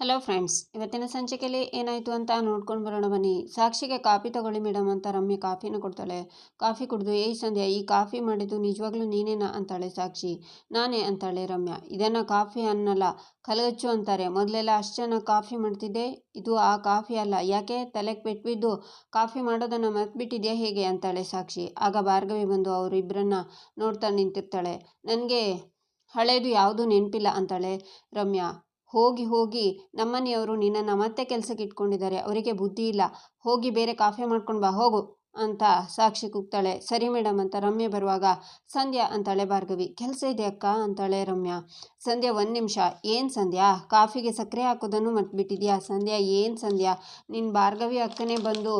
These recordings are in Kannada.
ಹಲೋ ಫ್ರೆಂಡ್ಸ್ ಇವತ್ತಿನ ಸಂಚಿಕೆಯಲ್ಲಿ ಏನಾಯಿತು ಅಂತ ನೋಡ್ಕೊಂಡು ಬರೋಣ ಬನ್ನಿ. ಸಾಕ್ಷಿಗೆ ಕಾಫಿ ತಗೊಳ್ಳಿ ಮೇಡಮ್ ಅಂತ ರಮ್ಯ ಕಾಫಿನ ಕೊಡ್ತಾಳೆ. ಕಾಫಿ ಕುಡಿದು, ಏಯ್ ಸಂಧ್ಯಾ, ಈ ಕಾಫಿ ಮಾಡಿದ್ದು ನಿಜವಾಗ್ಲೂ ನೀನೇನಾ? ಅಂತಾಳೆ ಸಾಕ್ಷಿ. ನಾನೇ, ಅಂತಾಳೆ ರಮ್ಯ. ಇದನ್ನು ಕಾಫಿ ಅನ್ನಲ್ಲ, ಕಲಗಚ್ಚು ಅಂತಾರೆ. ಮೊದಲೆಲ್ಲ ಅಷ್ಟು ಜನ ಕಾಫಿ ಮಾಡ್ತಿದ್ದೆ. ಇದು ಆ ಕಾಫಿ ಅಲ್ಲ. ಯಾಕೆ? ತಲೆಗೆ ಬಿಟ್ಟು ಕಾಫಿ ಮಾಡೋದನ್ನು ಮರ್ತ್ಬಿಟ್ಟಿದ್ಯಾ ಹೇಗೆ? ಅಂತಾಳೆ ಸಾಕ್ಷಿ. ಆಗ ಭಾರ್ಗವಿ ಬಂದು ಅವರಿಬ್ಬರನ್ನ ನೋಡ್ತಾ ನಿಂತಿರ್ತಾಳೆ. ನನಗೆ ಹಳೇದು ಯಾವುದು ನೆನಪಿಲ್ಲ, ಅಂತಾಳೆ ರಮ್ಯಾ. ಹೋಗಿ ಹೋಗಿ ನಮ್ಮನೆಯವರು ನಿನ್ನನ್ನು ಮತ್ತೆ ಕೆಲಸಕ್ಕೆ ಇಟ್ಕೊಂಡಿದ್ದಾರೆ, ಅವರಿಗೆ ಬುದ್ಧಿ ಇಲ್ಲ. ಹೋಗಿ ಬೇರೆ ಕಾಫಿ ಮಾಡ್ಕೊಂಡು ಬಾ, ಹೋಗು ಅಂತ ಸಾಕ್ಷಿ ಕೂಗ್ತಾಳೆ. ಸರಿ ಮೇಡಮ್ ಅಂತ ರಮ್ಯ ಬರುವಾಗ, ಸಂಧ್ಯಾ ಅಂತಾಳೆ ಭಾರ್ಗವಿ. ಕೆಲಸ ಇದೆ ಅಕ್ಕ ಅಂತಾಳೆ ರಮ್ಯಾ. ಸಂಧ್ಯಾ ಒಂದು ನಿಮಿಷ. ಏನು ಸಂಧ್ಯಾ? ಕಾಫಿಗೆ ಸಕ್ಕರೆ ಹಾಕೋದನ್ನು ಮಟ್ಬಿಟ್ಟಿದ್ಯಾ ಸಂಧ್ಯಾ, ಏನು ಸಂಧ್ಯಾ? ನಿನ್ನ ಭಾರ್ಗವಿ ಅಕ್ಕನೇ ಬಂದು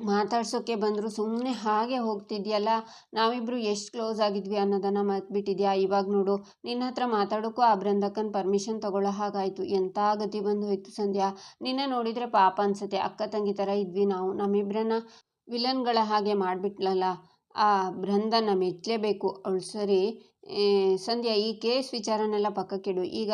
ಮಾತಾಡ್ಸೋಕ್ಕೆ ಬಂದರು ಸುಮ್ಮನೆ ಹಾಗೆ ಹೋಗ್ತಿದ್ಯಲ್ಲ ನಾವಿಬ್ಬರು ಎಷ್ಟು ಕ್ಲೋಸ್ ಆಗಿದ್ವಿ ಅನ್ನೋದನ್ನು ಮರ್ತ್ಬಿಟ್ಟಿದ್ಯಾ? ಇವಾಗ ನೋಡು, ನಿನ್ನ ಹತ್ರ ಮಾತಾಡೋಕ್ಕೂ ಆ ಬೃಂದಕ್ಕನ ಪರ್ಮಿಷನ್ ತಗೊಳ್ಳೋ ಹಾಗಾಯಿತು. ಎಂಥ ಗತಿ ಬಂದು ಹೋಯ್ತು ಸಂಧ್ಯಾ? ನಿನ್ನೆ ನೋಡಿದರೆ ಪಾಪ ಅನ್ಸುತ್ತೆ, ಅಕ್ಕ ತಂಗಿ ಥರ ಇದ್ವಿ ನಾವು. ನಮ್ಮಿಬ್ಬರನ್ನ ವಿಲನ್ಗಳ ಹಾಗೆ ಮಾಡಿಬಿಟ್ಲಲ್ಲ, ಆ ಬೃಂದನ ಮೆಚ್ಚಲೇಬೇಕು ಅವಳು ಸರಿ ಸಂಧ್ಯಾ, ಈ ಕೇಸ್ ವಿಚಾರನೆಲ್ಲ ಪಕ್ಕಕ್ಕಿಡು. ಈಗ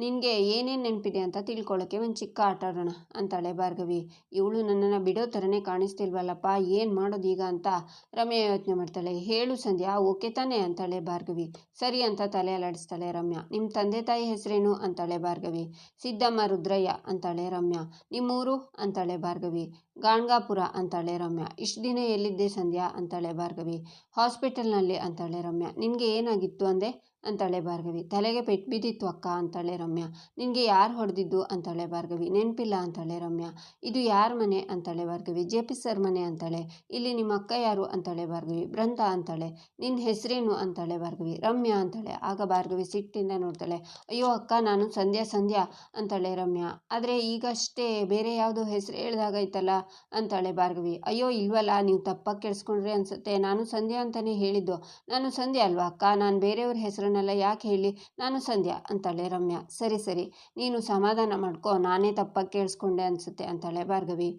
ನಿನಗೆ ಏನೇನು ನೆನಪಿದೆ ಅಂತ ತಿಳ್ಕೊಳ್ಳೋಕ್ಕೆ ಒಂದು ಚಿಕ್ಕ ಆಟ ಆಡೋಣ ಅಂತಾಳೆ ಭಾರ್ಗವಿ. ಇವಳು ನನ್ನನ್ನು ಬಿಡೋ ಥರನೇ ಕಾಣಿಸ್ತಿಲ್ವಲ್ಲಪ್ಪ, ಏನು ಮಾಡೋದು ಈಗ ಅಂತ ರಮ್ಯಾ ಯೋಚನೆ ಮಾಡ್ತಾಳೆ. ಹೇಳು ಸಂಧ್ಯಾ, ಓಕೆ ತಾನೇ ಅಂತಾಳೆ ಭಾರ್ಗವಿ. ಸರಿ ಅಂತ ತಲೆ ಅಲಾಡಿಸ್ತಾಳೆ ರಮ್ಯಾ. ನಿಮ್ಮ ತಂದೆ ತಾಯಿ ಹೆಸರೇನು? ಅಂತಾಳೆ ಭಾರ್ಗವಿ. ಸಿದ್ದಮ್ಮ ರುದ್ರಯ್ಯ, ಅಂತಾಳೆ ರಮ್ಯಾ. ನಿಮ್ಮೂರು? ಅಂತಾಳೆ ಭಾರ್ಗವಿ. ಗಾಣ್ಗಾಪುರ, ಅಂತಾಳೆ ರಮ್ಯಾ. ಇಷ್ಟು ದಿನ ಎಲ್ಲಿದ್ದೆ ಸಂಧ್ಯಾ? ಅಂತಾಳೆ ಭಾರ್ಗವಿ. ಹಾಸ್ಪಿಟಲ್ನಲ್ಲಿ, ಅಂತಾಳೆ ರಮ್ಯಾ. ನಿನಗೆ ಏನಾಗಿತ್ತು ಅಂದೆ? ಅಂತಾಳೆ ಭಾರ್ಗವಿ. ತಲೆಗೆ ಪೆಟ್ಟು ಬಿದ್ದಿತ್ತು ಅಕ್ಕ ಅಂತಾಳೆ ರಮ್ಯಾ. ನಿನಗೆ ಯಾರು ಹೊಡೆದಿದ್ದು? ಅಂತಾಳೆ ಭಾರ್ಗವಿ. ನೆನಪಿಲ್ಲ ಅಂತಾಳೆ ರಮ್ಯಾ. ಇದು ಯಾರ ಮನೆ? ಅಂತಾಳೆ ಭಾರ್ಗವಿ. ಜೆ ಪಿ ಸರ್ ಮನೆ ಅಂತಾಳೆ. ಇಲ್ಲಿ ನಿಮ್ಮ ಅಕ್ಕ ಯಾರು? ಅಂತಾಳೆ ಭಾರ್ಗವಿ. ಬೃಂದ ಅಂತಾಳೆ. ನಿನ್ನ ಹೆಸರೇನು? ಅಂತಾಳೆ ಭಾರ್ಗವಿ. ರಮ್ಯಾ ಅಂತಾಳೆ. ಆಗ ಭಾರ್ಗವಿ ಸಿಟ್ಟಿಂದ ನೋಡ್ತಾಳೆ. ಅಯ್ಯೋ ಅಕ್ಕ, ನಾನು ಸಂಧ್ಯಾ ಸಂಧ್ಯಾ ಅಂತಾಳೆ ರಮ್ಯಾ. ಆದರೆ ಈಗಷ್ಟೇ ಬೇರೆ ಯಾವುದೋ ಹೆಸರು ಹೇಳ್ದಾಗೈತಲ್ಲ ಅಂತಾಳೆ ಭಾರ್ಗವಿ. ಅಯ್ಯೋ ಇಲ್ವಲ್ಲ, ನೀವು ತಪ್ಪಾಗಿ ಕೇಳಿಸ್ಕೊಂಡ್ರೆ ಅನ್ಸುತ್ತೆ. ನಾನು ಸಂಧ್ಯಾ ಅಂತಲೇ ಹೇಳಿದ್ದು. ನಾನು ಸಂಧ್ಯಾ ಅಲ್ವಾ ಅಕ್ಕ? ನಾನು ಬೇರೆಯವ್ರ ಹೆಸರು ಹೆಸರನ್ನೆಲ್ಲ ಯಾಕೆ ಹೇಳಿ, ನಾನು ಸಂಧ್ಯಾ ಅಂತಾಳೆ ರಮ್ಯಾ. ಸರಿ ಸರಿ, ನೀನು ಸಮಾಧಾನ ಮಾಡ್ಕೋ, ನಾನೇ ತಪ್ಪಾಗಿ ಕೇಳಿಸ್ಕೊಂಡೆ ಅನಿಸುತ್ತೆ ಅಂತಾಳೆ ಭಾರ್ಗವಿ.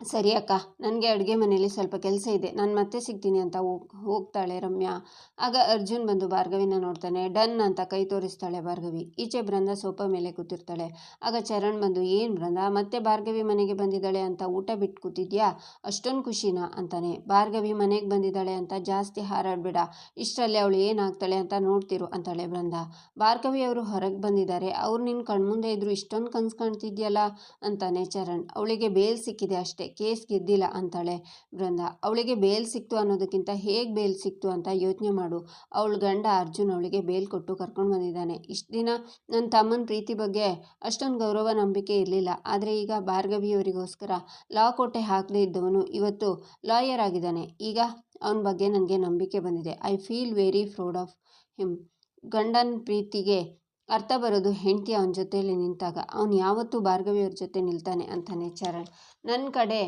ಸರಿ ಅಕ್ಕ, ನನಗೆ ಅಡುಗೆ ಮನೆಯಲ್ಲಿ ಸ್ವಲ್ಪ ಕೆಲಸ ಇದೆ. ನಾನು ಮತ್ತೆ ಸಿಗ್ತೀನಿ ಅಂತ ಹೋಗ್ ಹೋಗ್ತಾಳೆ ರಮ್ಯಾ. ಆಗ ಅರ್ಜುನ್ ಬಂದು ಭಾರ್ಗವಿನ ನೋಡ್ತಾನೆ. ಡನ್ ಅಂತ ಕೈ ತೋರಿಸ್ತಾಳೆ ಭಾರ್ಗವಿ. ಈಚೆ ಬೃಂದ ಸೋಫಾ ಮೇಲೆ ಕೂತಿರ್ತಾಳೆ. ಆಗ ಚರಣ್ ಬಂದು, ಏನು ಬೃಂದ, ಮತ್ತೆ ಭಾರ್ಗವಿ ಮನೆಗೆ ಬಂದಿದ್ದಾಳೆ ಅಂತ ಊಟ ಬಿಟ್ಟು ಕೂತಿದ್ಯಾ? ಅಷ್ಟೊಂದು ಖುಷಿನಾ? ಅಂತಾನೆ. ಭಾರ್ಗವಿ ಮನೆಗೆ ಬಂದಿದ್ದಾಳೆ ಅಂತ ಜಾಸ್ತಿ ಹಾರಾಡ್ಬೇಡ. ಇಷ್ಟರಲ್ಲಿ ಅವಳು ಏನಾಗ್ತಾಳೆ ಅಂತ ನೋಡ್ತಿರು, ಅಂತಾಳೆ ಬೃಂದ. ಭಾರ್ಗವಿ ಅವರು ಹೊರಗೆ ಬಂದಿದ್ದಾರೆ. ಅವ್ರು ನಿನ್ನ ಕಣ್ಮುಂದೆ ಇದ್ರು ಇಷ್ಟೊಂದು ಕನ್ಸು ಕಾಣ್ತಿದ್ಯಲ್ಲ? ಅಂತಾನೆ ಚರಣ್. ಅವಳಿಗೆ ಬೇಲ್ ಸಿಕ್ಕಿದೆ ಅಷ್ಟೇ. ಕೇಸ್ ಗೆದ್ದಿಲ್ಲ ಅಂತಾಳೆ ಬೃಂದ ಅವಳಿಗೆ ಬೇಲ್ ಸಿಕ್ತು ಅನ್ನೋದಕ್ಕಿಂತ ಹೇಗೆ ಬೇಲ್ ಸಿಕ್ತು ಅಂತ ಯೋಚನೆ ಮಾಡು. ಅವಳ ಗಂಡ ಅರ್ಜುನ್ ಅವಳಿಗೆ ಬೇಲ್ ಕೊಟ್ಟು ಕರ್ಕೊಂಡು ಬಂದಿದ್ದಾನೆ. ಇಷ್ಟು ದಿನ ನನ್ನ ತಮ್ಮನ ಪ್ರೀತಿ ಬಗ್ಗೆ ಅಷ್ಟೊಂದು ಗೌರವ, ನಂಬಿಕೆ ಇರಲಿಲ್ಲ. ಆದರೆ ಈಗ ಭಾರ್ಗವಿಯವರಿಗೋಸ್ಕರ ಲಾ ಕೋಟೆ ಹಾಕದೇ ಇದ್ದವನು ಇವತ್ತು ಲಾಯರ್ ಆಗಿದ್ದಾನೆ. ಈಗ ಅವನ ಬಗ್ಗೆ ನನಗೆ ನಂಬಿಕೆ ಬಂದಿದೆ. I feel very proud of him. ಗಂಡನ ಪ್ರೀತಿಗೆ ಅರ್ಥ ಬರೋದು ಹೆಂಡತಿ ಅವನ ಜೊತೆಯಲ್ಲಿ ನಿಂತಾಗ. ಅವನು ಯಾವತ್ತೂ ಭಾರ್ಗವಿಯವ್ರ ಜೊತೆ ನಿಲ್ತಾನೆ ಅಂತಾನೆ ಚರಣ್. ನನ್ನ ಕಡೆ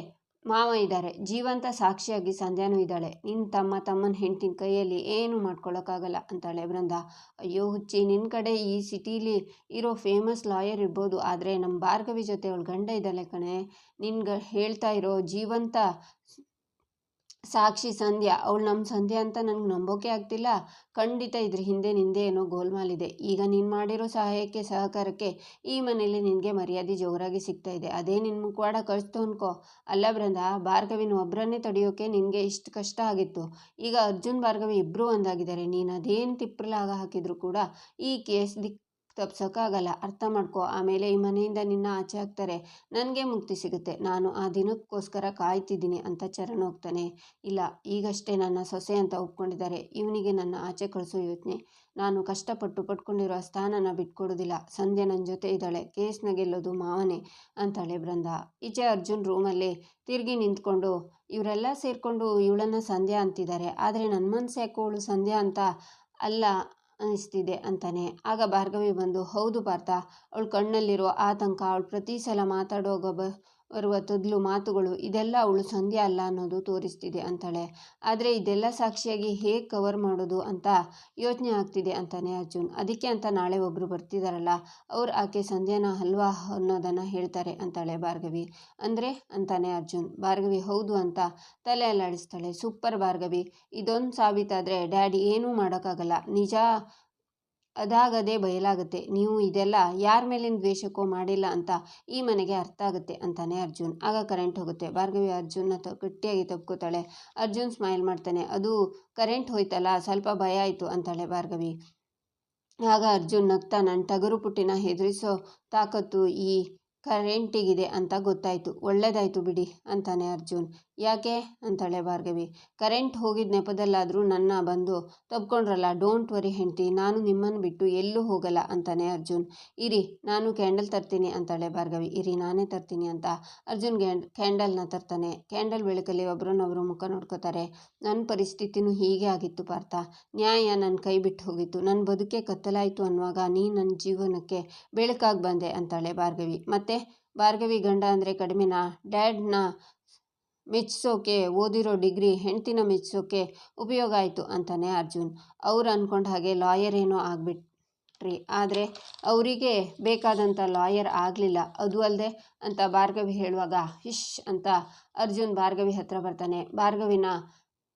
ಮಾವ ಇದ್ದಾರೆ ಜೀವಂತ ಸಾಕ್ಷಿಯಾಗಿ ಸಂಧ್ಯಾನೂ ಇದ್ದಾಳೆ. ನಿನ್ನ ತಮ್ಮ ತಮ್ಮನ ಹೆಂಡತಿನ ಕೈಯಲ್ಲಿ ಏನು ಮಾಡ್ಕೊಳ್ಳೋಕ್ಕಾಗಲ್ಲ ಅಂತಾಳೆ ಬೃಂದ ಅಯ್ಯೋ ಹುಚ್ಚಿ ನಿನ್ನ ಕಡೆ ಈ ಸಿಟೀಲಿ ಇರೋ ಫೇಮಸ್ ಲಾಯರ್ ಇರ್ಬೋದು, ಆದರೆ ನಮ್ಮ ಭಾರ್ಗವಿ ಜೊತೆ ಅವಳು ಗಂಡ ಇದ್ದಾಳೆ ಕಣೆ. ನಿನ್ಗೆ ಹೇಳ್ತಾ ಇರೋ ಜೀವಂತ ಸಾಕ್ಷಿ ಸಂಧ್ಯಾ. ಅವಳು ನಮ್ಮ ಸಂಧ್ಯಾ ಅಂತ ನನಗೆ ನಂಬೋಕೆ ಆಗ್ತಿಲ್ಲ. ಖಂಡಿತ ಇದ್ರ ಹಿಂದೆ ನಿಂದೆ ಏನೋ ಗೋಲ್ಮಾಲಿದೆ ಈಗ ನೀನು ಮಾಡಿರೋ ಸಹಾಯಕ್ಕೆ, ಸಹಕಾರಕ್ಕೆ ಈ ಮನೆಯಲ್ಲಿ ನಿನಗೆ ಮರ್ಯಾದೆ ಜೋರಾಗಿ ಸಿಗ್ತಾ ಇದೆ. ಅದೇ ನಿನ್ನ ಮುಖವಾಡ ಕಳಿಸ್ತು ಅನ್ಕೋ ಅಲ್ಲ ಬೃಂದ ಭಾರ್ಗವಿನ ಒಬ್ಬರನ್ನೇ ತಡೆಯೋಕೆ ನಿನಗೆ ಇಷ್ಟು ಕಷ್ಟ ಆಗಿತ್ತು. ಈಗ ಅರ್ಜುನ್, ಭಾರ್ಗವಿ ಇಬ್ಬರೂ ಒಂದಾಗಿದ್ದಾರೆ. ನೀನು ಅದೇನು ತಿಪ್ಪಲಾಗ ಹಾಕಿದ್ರು ಕೂಡ ಈ ಕೇಸ್ ದಿಕ್ ತಪ್ಸೋಕ್ಕಾಗಲ್ಲ. ಅರ್ಥ ಮಾಡ್ಕೋ. ಆಮೇಲೆ ಈ ಮನೆಯಿಂದ ನಿನ್ನ ಆಚೆ ಹಾಕ್ತಾರೆ ನನಗೆ ಮುಕ್ತಿ ಸಿಗುತ್ತೆ. ನಾನು ಆ ದಿನಕ್ಕೋಸ್ಕರ ಕಾಯ್ತಿದ್ದೀನಿ ಅಂತ ಚರಣ್ ಹೋಗ್ತಾನೆ. ಇಲ್ಲ, ಈಗಷ್ಟೇ ನನ್ನ ಸೊಸೆ ಅಂತ ಒಪ್ಕೊಂಡಿದ್ದಾರೆ. ಇವನಿಗೆ ನನ್ನ ಆಚೆ ಕಳಿಸೋ ಯೋಚನೆ. ನಾನು ಕಷ್ಟಪಟ್ಟು ಪಟ್ಕೊಂಡಿರುವ ಸ್ಥಾನನ ಬಿಟ್ಕೊಡೋದಿಲ್ಲ. ಸಂಧ್ಯೆ ನನ್ನ ಜೊತೆ ಇದ್ದಾಳೆ. ಕೇಸ್ನ ಗೆಲ್ಲೋದು ಮಾವನೇ ಅಂತಾಳೆ ಬೃಂದ ಈಚೆ ಅರ್ಜುನ್ ರೂಮಲ್ಲಿ ತಿರುಗಿ ನಿಂತ್ಕೊಂಡು, ಇವರೆಲ್ಲ ಸೇರಿಕೊಂಡು ಇವಳನ್ನು ಸಂಧ್ಯಾ ಅಂತಿದ್ದಾರೆ. ಆದರೆ ನನ್ನ ಮನಸ್ಸು ಯಾಕೋಳು ಸಂಧ್ಯಾ ಅಂತ ಅಲ್ಲ. ಅನಿಸ್ತಿದೆ ಅಂತಾನೆ. ಆಗ ಭಾರ್ಗವಿ ಬಂದು ಹೌದು ಪಾರ್ಥ ಅವಳ ಕಣ್ಣಲ್ಲಿರೋ ಆತಂಕ ಅವಳು ಪ್ರತಿ ಸಲ ಮಾತಾಡುವಾಗ ಬರುವ ತೊದಲು ಮಾತುಗಳು, ಇದೆಲ್ಲ ಅವಳು ಸಂಧ್ಯಾ ಅಲ್ಲ ಅನ್ನೋದು ತೋರಿಸ್ತಿದೆ ಅಂತಾಳೆ. ಆದರೆ ಇದೆಲ್ಲ ಸಾಕ್ಷಿಯಾಗಿ ಹೇಗೆ ಕವರ್ ಮಾಡೋದು ಅಂತ ಯೋಚನೆ ಆಗ್ತಿದೆ ಅಂತಾನೆ ಅರ್ಜುನ್. ಅದಕ್ಕೆ ಅಂತ ನಾಳೆ ಒಬ್ಬರು ಬರ್ತಿದಾರಲ್ಲ, ಅವ್ರು ಆಕೆ ಸಂಧ್ಯಾನ ಹಲ್ವಾ ಅನ್ನೋದನ್ನು ಹೇಳ್ತಾರೆ ಅಂತಾಳೆ ಭಾರ್ಗವಿ. ಅಂದರೆ ಅಂತಾನೆ ಅರ್ಜುನ್, ಭಾರ್ಗವಿ ಹೌದು ಅಂತ ತಲೆ ಅಲ್ಲಾಡಿಸ್ತಾಳೆ. ಸೂಪರ್ ಭಾರ್ಗವಿ. ಇದೊಂದು ಸಾಬೀತಾದರೆ ಡ್ಯಾಡಿ ಏನೂ ಮಾಡೋಕ್ಕಾಗಲ್ಲ. ನಿಜ ಅದಾಗದೇ ಬಯಲಾಗುತ್ತೆ. ನೀವು ಇದೆಲ್ಲ ಯಾರ ಮೇಲಿನ ದ್ವೇಷಕ್ಕೋ ಮಾಡಿಲ್ಲ ಅಂತ ಈ ಮನೆಗೆ ಅರ್ಥ ಆಗುತ್ತೆ ಅಂತಾನೆ ಅರ್ಜುನ್. ಆಗ ಕರೆಂಟ್ ಹೋಗುತ್ತೆ. ಭಾರ್ಗವಿ ಅರ್ಜುನ್ನ ತ, ಗಟ್ಟಿಯಾಗಿ ತಪ್ಕೋತಾಳೆ ಅರ್ಜುನ್ ಸ್ಮೈಲ್ ಮಾಡ್ತಾನೆ. ಅದು ಕರೆಂಟ್ ಹೋಯ್ತಲ್ಲ, ಸ್ವಲ್ಪ ಭಯ ಆಯಿತು ಅಂತಾಳೆ ಭಾರ್ಗವಿ. ಆಗ ಅರ್ಜುನ್ ನಗ್ತಾ ನನ್ನ ಟಗರು ಪುಟ್ಟಿನ ಹೆದರಿಸೋ ತಾಕತ್ತು ಈ ಕರೆಂಟಿಗಿದೆ ಅಂತ ಗೊತ್ತಾಯಿತು. ಒಳ್ಳೆಯದಾಯಿತು ಬಿಡಿ ಅಂತಾನೆ ಅರ್ಜುನ್. ಯಾಕೆ? ಅಂತಾಳೆ ಭಾರ್ಗವಿ. ಕರೆಂಟ್ ಹೋಗಿದ್ದ ನೆಪದಲ್ಲಾದರೂ ನನ್ನ ಬಂದು ತಪ್ಕೊಂಡ್ರಲ್ಲ ಡೋಂಟ್ ವರಿ ಹೆಂಡ್ತಿ, ನಾನು ನಿಮ್ಮನ್ನು ಬಿಟ್ಟು ಎಲ್ಲೂ ಹೋಗಲ್ಲ, ಅಂತಾನೆ ಅರ್ಜುನ್. ಇರಿ, ನಾನು ಕ್ಯಾಂಡಲ್ ತರ್ತೀನಿ, ಅಂತಾಳೆ ಭಾರ್ಗವಿ. ಇರಿ, ನಾನೇ ತರ್ತೀನಿ ಅಂತ ಅರ್ಜುನ್ ಕ್ಯಾಂಡ್ ಕ್ಯಾಂಡಲ್ನ ತರ್ತಾನೆ. ಕ್ಯಾಂಡಲ್ ಬೆಳಕಲ್ಲಿ ಒಬ್ರನ್ನೊಬ್ರು ಮುಖ ನೋಡ್ಕೋತಾರೆ. ನನ್ನ ಪರಿಸ್ಥಿತಿನೂ ಹೀಗೆ ಆಗಿತ್ತು ಪಾರ್ಥ. ನ್ಯಾಯ ನನ್ನ ಕೈ ಬಿಟ್ಟು ಹೋಗಿತ್ತು. ನನ್ನ ಬದುಕೆ ಕತ್ತಲಾಯಿತು ಅನ್ನುವಾಗ ನೀ ನನ್ನ ಜೀವನಕ್ಕೆ ಬೆಳಕಾಗಿ ಬಂದೆ, ಅಂತಾಳೆ ಭಾರ್ಗವಿ. ಮತ್ತೆ? ಭಾರ್ಗವಿ ಗಂಡ ಅಂದರೆ ಕಡಿಮೆನಾ? ಡ್ಯಾಡ್ನ ಮೆಚ್ಚಿಸೋಕೆ, ಓದಿರೋ ಡಿಗ್ರಿ ಹೆಂಡ್ತಿನ ಮೆಚ್ಚಿಸೋಕೆ ಉಪಯೋಗ ಆಯಿತು ಅಂತಾನೆ ಅರ್ಜುನ್. ಅವ್ರು ಅಂದ್ಕೊಂಡ ಹಾಗೆ ಲಾಯರ್ ಏನೋ ಆಗ್ಬಿಟ್ರಿ. ಆದರೆ ಅವರಿಗೆ ಬೇಕಾದಂಥ ಲಾಯರ್ ಆಗಲಿಲ್ಲ. ಅದು ಅಲ್ಲದೆ ಅಂತ ಭಾರ್ಗವಿ ಹೇಳುವಾಗ ಹಿಶ್ ಅಂತ ಅರ್ಜುನ್ ಭಾರ್ಗವಿ ಹತ್ರ ಬರ್ತಾನೆ. ಭಾರ್ಗವಿನ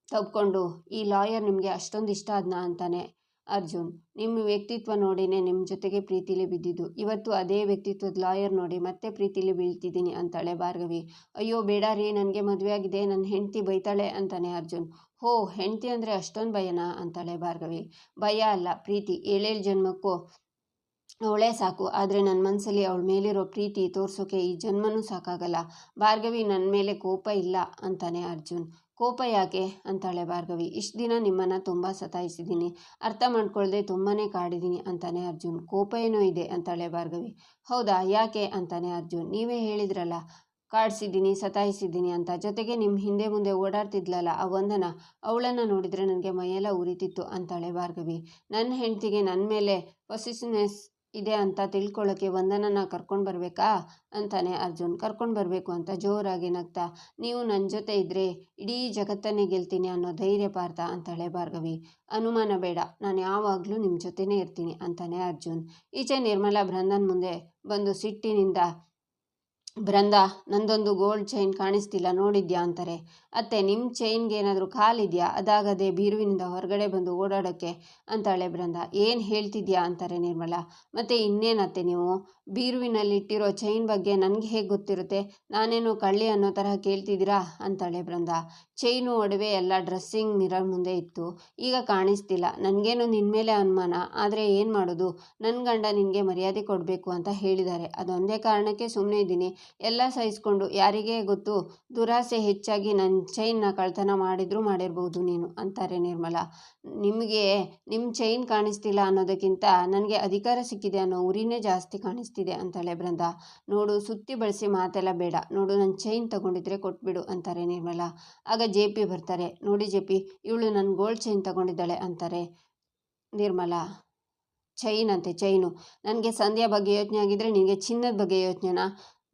ತಬ್ಕೊಂಡು, ಈ ಲಾಯರ್ ನಿಮಗೆ ಅಷ್ಟೊಂದು ಇಷ್ಟ ಆದ್ನಾ? ಅಂತಾನೆ. ಅರ್ಜುನ್, ನಿಮ್ಮ ವ್ಯಕ್ತಿತ್ವ ನೋಡಿನೇ ನಿಮ್ಮ ಜೊತೆಗೆ ಪ್ರೀತಿಲಿ ಬಿದ್ದಿದ್ದು. ಇವತ್ತು ಅದೇ ವ್ಯಕ್ತಿತ್ವದ ಲಾಯರ್ ನೋಡಿ ಮತ್ತೆ ಪ್ರೀತಿಲಿ ಬೀಳ್ತಿದ್ದೀನಿ ಅಂತಾಳೆ ಭಾರ್ಗವಿ. ಅಯ್ಯೋ ಬೇಡ ರೀ, ನನಗೆ ಮದುವೆ ಆಗಿದೆ ನನ್ನ ಹೆಂಡತಿ ಬೈತಾಳೆ ಅಂತಾನೆ ಅರ್ಜುನ್. ಹೋ, ಹೆಂಡತಿ ಅಂದರೆ ಅಷ್ಟೊಂದು ಭಯನಾ ಅಂತಾಳೆ ಭಾರ್ಗವಿ. ಭಯ ಅಲ್ಲ, ಪ್ರೀತಿ. ಏಳೇಳು ಜನ್ಮಕ್ಕೂ ಅವಳೇ ಸಾಕು. ಆದರೆ ನನ್ನ ಮನಸ್ಸಲ್ಲಿ ಅವಳ ಮೇಲಿರೋ ಪ್ರೀತಿ ತೋರ್ಸೋಕೆ ಈ ಜನ್ಮನೂ ಸಾಕಾಗಲ್ಲ. ಭಾರ್ಗವಿ ನನ್ನ ಮೇಲೆ ಕೋಪ ಇಲ್ಲ ಅಂತಾನೆ ಅರ್ಜುನ್. ಕೋಪ ಯಾಕೆ? ಅಂತಾಳೆ ಭಾರ್ಗವಿ. ಇಷ್ಟು ದಿನ ನಿಮ್ಮನ್ನು ತುಂಬ ಸತಾಯಿಸಿದ್ದೀನಿ. ಅರ್ಥ ಮಾಡ್ಕೊಳ್ಳದೆ ತುಂಬಾ ಕಾಡಿದ್ದೀನಿ ಅಂತಾನೆ ಅರ್ಜುನ್. ಕೋಪ ಏನೋ ಇದೆ, ಅಂತಾಳೆ ಭಾರ್ಗವಿ. ಹೌದಾ? ಯಾಕೆ? ಅಂತಾನೆ ಅರ್ಜುನ್. ನೀವೇ ಹೇಳಿದ್ರಲ್ಲ, ಕಾಡಿಸಿದ್ದೀನಿ, ಸತಾಯಿಸಿದ್ದೀನಿ ಅಂತ. ಜೊತೆಗೆ ನಿಮ್ಮ ಹಿಂದೆ ಮುಂದೆ ಓಡಾಡ್ತಿದ್ಲಲ್ಲ ಆ ವಂದನ, ಅವಳನ್ನು ನೋಡಿದರೆ ನನಗೆ ಮೈಯೆಲ್ಲ ಉರಿತಿತ್ತು ಅಂತಾಳೆ ಭಾರ್ಗವಿ. ನನ್ನ ಹೆಂಡತಿಗೆ ನನ್ನ ಮೇಲೆ ಪೊಸಿಸ್ನೆಸ್ ಇದೆ ಅಂತ ತಿಳ್ಕೊಳ್ಳೋಕ್ಕೆ ವಂದನನ ಕರ್ಕೊಂಡು ಬರಬೇಕಾ? ಅಂತಾನೆ ಅರ್ಜುನ್. ಕರ್ಕೊಂಡು ಬರಬೇಕು ಅಂತ ಜೋರಾಗಿ ನಗ್ತಾ, ನೀವು ನನ್ನ ಜೊತೆ ಇದ್ದರೆ ಇಡೀ ಜಗತ್ತನ್ನೇ ಗೆಲ್ತೀನಿ ಅನ್ನೋ ಧೈರ್ಯ ಪಾರ್ಥ ಅಂತಾಳೆ ಭಾರ್ಗವಿ. ಅನುಮಾನ ಬೇಡ, ನಾನು ಯಾವಾಗಲೂ ನಿಮ್ಮ ಜೊತೆನೇ ಇರ್ತೀನಿ ಅಂತಾನೆ ಅರ್ಜುನ್. ಈಚೆ ನಿರ್ಮಲಾ ಬೃಂದನ್ ಮುಂದೆ ಬಂದು ಸಿಟ್ಟಿನಿಂದ ಬೃಂದ, ನಂದೊಂದು ಗೋಲ್ಡ್ ಚೈನ್ ಕಾಣಿಸ್ತಿಲ್ಲ, ನೋಡಿದ್ಯಾ ಅಂತಾರೆ. ಅತ್ತೆ ನಿಮ್ಮ ಚೈನ್ಗೆ ಏನಾದರೂ ಕಾಲಿದೆಯಾ? ಅದಾಗದೆ ಬೀರುವಿನಿಂದ ಹೊರಗಡೆ ಬಂದು ಓಡಾಡೋಕ್ಕೆ ಅಂತಾಳೆ ಬೃಂದ. ಏನು ಹೇಳ್ತಿದ್ಯಾ ಅಂತಾರೆ ನಿರ್ಮಲ. ಮತ್ತು ಇನ್ನೇನತ್ತೆ ನೀವು? ಬೀರುವಿನಲ್ಲಿಟ್ಟಿರೋ ಚೈನ್ ಬಗ್ಗೆ ನನಗೆ ಹೇಗೆ ಗೊತ್ತಿರುತ್ತೆ? ನಾನೇನು ಕಳ್ಳಿ ಅನ್ನೋ ತರಹ ಕೇಳ್ತಿದ್ದೀರಾ? ಅಂತಾಳೆ ಬೃಂದ. ಚೈನು ಒಡವೆ ಎಲ್ಲ ಡ್ರೆಸ್ಸಿಂಗ್ ಮಿರರ್ ಮುಂದೆ ಇತ್ತು. ಈಗ ಕಾಣಿಸ್ತಿಲ್ಲ. ನನಗೇನು ನಿನ್ನ ಮೇಲೆ ಅನುಮಾನ. ಆದರೆ ಏನು ಮಾಡೋದು? ನನ್ನ ಗಂಡ ನಿನಗೆ ಮರ್ಯಾದೆ ಕೊಡಬೇಕು ಅಂತ ಹೇಳಿದ್ದಾರೆ. ಅದೊಂದೇ ಕಾರಣಕ್ಕೆ ಸುಮ್ಮನೆ ಇದ್ದೀನಿ. ಎಲ್ಲ ಸಹಿಸ್ಕೊಂಡು, ಯಾರಿಗೇ ಗೊತ್ತು, ದುರಾಸೆ ಹೆಚ್ಚಾಗಿ ನನ್ನ ಚೈನ್ನ ಕಳ್ತನ ಮಾಡಿದರೂ ಮಾಡಿರ್ಬೋದು ನೀನು, ಅಂತಾರೆ ನಿರ್ಮಲ. ನಿಮಗೆ ನಿಮ್ಮ ಚೈನ್ ಕಾಣಿಸ್ತಿಲ್ಲ ಅನ್ನೋದಕ್ಕಿಂತ ನನಗೆ ಅಧಿಕಾರ ಸಿಕ್ಕಿದೆ ಅನ್ನೋ ಉರಿನೇ ಜಾಸ್ತಿ ಕಾಣಿಸ್ತಿದೆ ಅಂತಾಳೆ ಬೃಂದ. ನೋಡು, ಸುತ್ತಿ ಬಳಸಿ ಮಾತೆಲ್ಲ ಬೇಡ, ನೋಡು ನನ್ನ ಚೈನ್ ತಗೊಂಡಿದ್ರೆ ಕೊಟ್ಬಿಡು, ಅಂತಾರೆ ನಿರ್ಮಲಾ. ಆಗ ಜೆ ಪಿ ಬರ್ತಾರೆ, ನೋಡಿ ಜೆ ಪಿ, ಇವಳು ನನ್ನ ಗೋಲ್ಡ್ ಚೈನ್ ತಗೊಂಡಿದ್ದಾಳೆ, ಅಂತಾರೆ ನಿರ್ಮಲಾ. ಚೈನ್ ಅಂತೆ, ಚೈನು. ನನಗೆ ಸಂಧ್ಯಾ ಬಗ್ಗೆ ಯೋಚನೆ ಆಗಿದ್ರೆ ನಿನಗೆ ಚಿನ್ನದ ಬಗ್ಗೆ ಯೋಚನೆನಾ?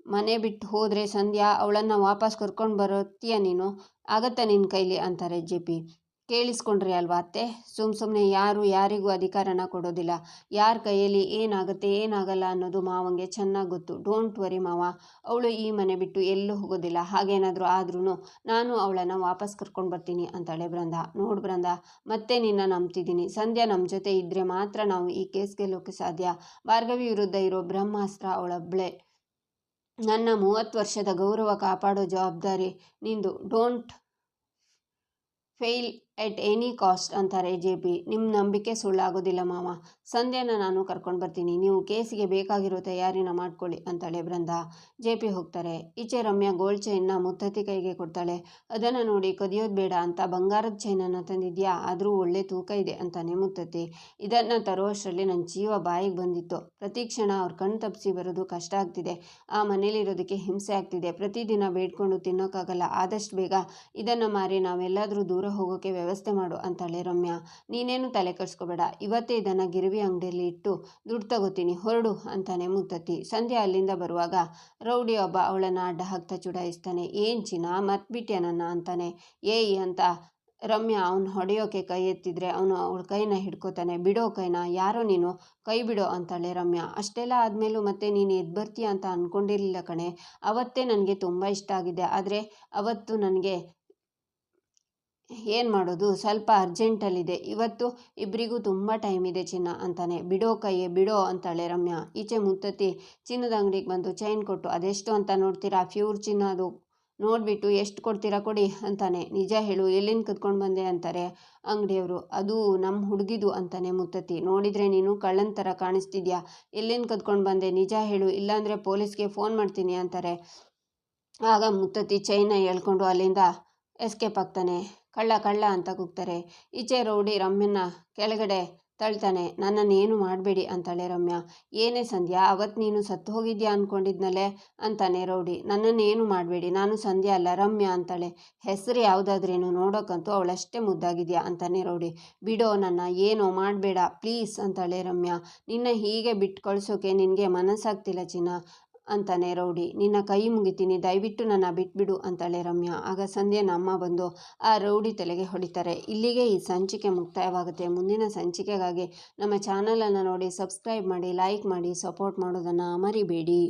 ಮನೆ ಬಿಟ್ಟು ಹೋದರೆ ಸಂಧ್ಯಾ ಅವಳನ್ನು ವಾಪಸ್ ಕರ್ಕೊಂಡು ಬರುತ್ತೀಯ ನೀನು? ಆಗತ್ತಾ ನಿನ್ನ ಕೈಲಿ? ಅಂತಾರೆ ಜೆ ಪಿ. ಕೇಳಿಸ್ಕೊಂಡ್ರಿ ಅಲ್ವಾ ಅತ್ತೆ? ಸುಮ್ಮ ಸುಮ್ಮನೆ ಯಾರು ಯಾರಿಗೂ ಅಧಿಕಾರನ ಕೊಡೋದಿಲ್ಲ. ಯಾರ ಕೈಯಲ್ಲಿ ಏನಾಗುತ್ತೆ ಏನಾಗಲ್ಲ ಅನ್ನೋದು ಮಾವಂಗೆ ಚೆನ್ನಾಗಿ ಗೊತ್ತು. ಡೋಂಟ್ ವರಿ ಮಾವ. ಅವಳು ಈ ಮನೆ ಬಿಟ್ಟು ಎಲ್ಲೂ ಹೋಗೋದಿಲ್ಲ. ಹಾಗೇನಾದರೂ ಆದ್ರೂ ನಾನು ಅವಳನ್ನು ವಾಪಸ್ ಕರ್ಕೊಂಡು ಬರ್ತೀನಿ ಅಂತಾಳೆ ಬೃಂದ. ನೋಡು ಬೃಂದ, ಮತ್ತೆ ನಿನ್ನ ನಂಬ್ತಿದ್ದೀನಿ. ಸಂಧ್ಯಾ ನಮ್ಮ ಜೊತೆ ಇದ್ದರೆ ಮಾತ್ರ ನಾವು ಈ ಕೇಸ್ ಗೆಲ್ಲೋಕೆ ಸಾಧ್ಯ ಭಾರ್ಗವಿ ವಿರುದ್ಧ ಇರೋ ಬ್ರಹ್ಮಾಸ್ತ್ರ ಅವಳೊಬ್ಬಳೆ ನನ್ನ ಮೂವತ್ತು ವರ್ಷದ ಗೌರವ ಕಾಪಾಡೋ ಜವಾಬ್ದಾರಿ ನಿಂದು. Don't fail at any cost ಅಂತಾರೆ ಜೆ ಪಿ. ನಿಮ್ಮ ನಂಬಿಕೆ ಸುಳ್ಳಾಗೋದಿಲ್ಲ ಮಾವ. ಸಂಧ್ಯಾನ ನಾನು ಕರ್ಕೊಂಡು ಬರ್ತೀನಿ. ನೀವು ಕೇಸಿಗೆ ಬೇಕಾಗಿರೋ ತಯಾರಿನ ಮಾಡ್ಕೊಳ್ಳಿ ಅಂತಾಳೆ ಬೃಂದ ಜೆ ಪಿ ಹೋಗ್ತಾರೆ. ಈಚೆ ರಮ್ಯಾ ಗೋಲ್ಡ್ ಚೈನ್ನ ಮುತ್ತತ್ತಿ ಕೈಗೆ ಕೊಡ್ತಾಳೆ. ಅದನ್ನು ನೋಡಿ ಕದಿಯೋದು ಬೇಡ ಅಂತ ಬಂಗಾರದ ಚೈನನ್ನು ತಂದಿದ್ಯಾ? ಆದರೂ ಒಳ್ಳೆ ತೂಕ ಇದೆ ಅಂತಾನೆ ಮುತ್ತತ್ತಿ. ಇದನ್ನು ತರೋಷ್ಟರಲ್ಲಿ ನನ್ನ ಜೀವ ಬಾಯಿಗೆ ಬಂದಿತ್ತು. ಪ್ರತಿ ಕ್ಷಣ ಅವ್ರ ಕಣ್ಣು ತಪ್ಪಿಸಿ ಬರೋದು ಕಷ್ಟ ಆಗ್ತಿದೆ. ಆ ಮನೇಲಿರೋದಕ್ಕೆ ಹಿಂಸೆ ಆಗ್ತಿದೆ. ಪ್ರತಿದಿನ ಬೇಡ್ಕೊಂಡು ತಿನ್ನೋಕ್ಕಾಗಲ್ಲ ಆದಷ್ಟು ಬೇಗ ಇದನ್ನು ಮಾರಿ ನಾವೆಲ್ಲಾದರೂ ದೂರ ಹೋಗೋಕ್ಕೆ ವ್ಯವಸ್ಥೆ ಮಾಡು ಅಂತಾಳೆ ರಮ್ಯಾ. ನೀನೇನು ತಲೆ ಕಟ್ಸ್ಕೋಬೇಡ ಇವತ್ತೇ ಇದನ್ನು ಗಿರವಿ ಅಂಗಡಿಯಲ್ಲಿ ಇಟ್ಟು, ದುಡ್ಡು ತಗೋತೀನಿ, ಹೊರಡು ಅಂತಾನೆ ಮುಕ್ತತಿ ಸಂಧ್ಯಾ ಅಲ್ಲಿಂದ ಬರುವಾಗ, ರೌಡಿ ಒಬ್ಬ ಅವಳನ್ನು ಅಡ್ಡ ಹಾಕ್ತಾ ಚುಡಾಯಿಸ್ತಾನೆ, ಏನು ಚಿನ್ನ ಮತ್ಬಿಟ್ಟೆ ನನ್ನ ಅಂತಾನೆ. ಏಯ್ ಅಂತ ರಮ್ಯಾ ಅವನು ಹೊಡೆಯೋಕೆ ಕೈ ಎತ್ತಿದ್ರೆ ಅವನು ಅವಳ ಕೈನ ಹಿಡ್ಕೋತಾನೆ. ಬಿಡೋ ಕೈನ, ಯಾರೋ ನೀನು? ಕೈ ಬಿಡೋ ಅಂತಾಳೆ ರಮ್ಯಾ. ಅಷ್ಟೆಲ್ಲ ಆದಮೇಲೂ ಮತ್ತೆ ನೀನು ಎದ್ದು ಬರ್ತೀಯ ಅಂತ ಅಂದ್ಕೊಂಡಿರಲಿಲ್ಲ ಕಣೆ. ಅವತ್ತೇ ನನಗೆ ತುಂಬ ಇಷ್ಟ ಆಗಿದೆ. ಆದರೆ ಅವತ್ತು ನನಗೆ ಏನು ಮಾಡೋದು? ಸ್ವಲ್ಪ ಅರ್ಜೆಂಟಲ್ಲಿದೆ ಇವತ್ತು ಇಬ್ಬರಿಗೂ ತುಂಬ ಟೈಮ್ ಇದೆ ಚಿನ್ನ ಅಂತಾನೆ. ಬಿಡೋ ಕೈಯೇ ಬಿಡೋ ಅಂತಾಳೆ ರಮ್ಯಾ. ಈಚೆ ಮುತ್ತತ್ತಿ ಚಿನ್ನದ ಅಂಗಡಿಗೆ ಬಂದು ಚೈನ್ ಕೊಟ್ಟು, ಅದೆಷ್ಟು ಅಂತ ನೋಡ್ತೀರಾ? ಫ್ಯೂರ್ ಚಿನ್ನ ಅದು. ನೋಡಿಬಿಟ್ಟು ಎಷ್ಟು ಕೊಡ್ತೀರಾ ಕೊಡಿ ಅಂತಾನೆ. ನಿಜ ಹೇಳು, ಎಲ್ಲಿಂದ ಕದ್ಕೊಂಡು ಬಂದೆ? ಅಂತಾರೆ ಅಂಗಡಿಯವರು. ಅದು ನಮ್ಮ ಹುಡುಗಿದು ಅಂತಾನೆ ಮುತ್ತತ್ತಿ. ನೋಡಿದರೆ ನೀನು ಕಳ್ಳನ ಥರ ಕಾಣಿಸ್ತಿದ್ಯಾ? ಎಲ್ಲಿಂದ ಕದ್ಕೊಂಡು ಬಂದೆ? ನಿಜ ಹೇಳು, ಇಲ್ಲಾಂದರೆ ಪೊಲೀಸ್ಗೆ ಫೋನ್ ಮಾಡ್ತೀನಿ ಅಂತಾರೆ. ಆಗ ಮುತ್ತತ್ತಿ ಚೈನ ಎಳ್ಕೊಂಡು ಅಲ್ಲಿಂದ ಎಸ್ಕೇಪ್ ಆಗ್ತಾನೆ. ಕಳ್ಳ ಕಳ್ಳ ಅಂತ ಕೂಗ್ತಾರೆ. ಈಚೆ ರೌಡಿ ರಮ್ಯನ ಕೆಳಗಡೆ ತಳ್ತಾನೆ ನನ್ನನ್ನು ಏನು ಮಾಡಬೇಡಿ ಅಂತಾಳೆ ರಮ್ಯಾ. ಏನೇ ಸಂಧ್ಯಾ ಅವತ್ತು ನೀನು ಸತ್ತು ಹೋಗಿದ್ಯಾ ಅಂದ್ಕೊಂಡಿದ್ನಲ್ಲೇ ಅಂತಾನೆ ರೌಡಿ. ನನ್ನನ್ನು ಏನು ಮಾಡಬೇಡಿ, ನಾನು ಸಂಧ್ಯಾ ಅಲ್ಲ, ರಮ್ಯಾ ಅಂತಾಳೆ. ಹೆಸರು ಯಾವುದಾದ್ರೇನು ನೋಡೋಕ್ಕಂತೂ ಅವಳಷ್ಟೇ ಮುದ್ದಾಗಿದ್ಯಾ ಅಂತಾನೆ ರೌಡಿ. ಬಿಡೋ, ನನ್ನ ಏನೋ ಮಾಡಬೇಡ, ಪ್ಲೀಸ್ ಅಂತಾಳೆ ರಮ್ಯಾ. ನಿನ್ನ ಹೀಗೆ ಬಿಟ್ಟು ಕಳಿಸೋಕೆ ನಿನಗೆ ಮನಸ್ಸಾಗ್ತಿಲ್ಲ ಚಿನ್ನ. ಅಂತಾನೆ ರೌಡಿ. ನಿನ್ನ ಕೈ ಮುಗಿತೀನಿ, ದಯವಿಟ್ಟು ನನ್ನ ಬಿಟ್ಬಿಡು ಅಂತಾಳೆ ರಮ್ಯಾ. ಆಗ ಸಂಧ್ಯನ ಅಮ್ಮ ಬಂದು ಆ ರೌಡಿ ತಲೆಗೆ ಹೊಡಿತಾರೆ. ಇಲ್ಲಿಗೆ ಈ ಸಂಚಿಕೆ ಮುಕ್ತಾಯವಾಗುತ್ತೆ. ಮುಂದಿನ ಸಂಚಿಕೆಗಾಗಿ ನಮ್ಮ ಚಾನಲನ್ನು ನೋಡಿ, ಸಬ್ಸ್ಕ್ರೈಬ್ ಮಾಡಿ, ಲೈಕ್ ಮಾಡಿ, ಸಪೋರ್ಟ್ ಮಾಡೋದನ್ನು ಮರಿಬೇಡಿ.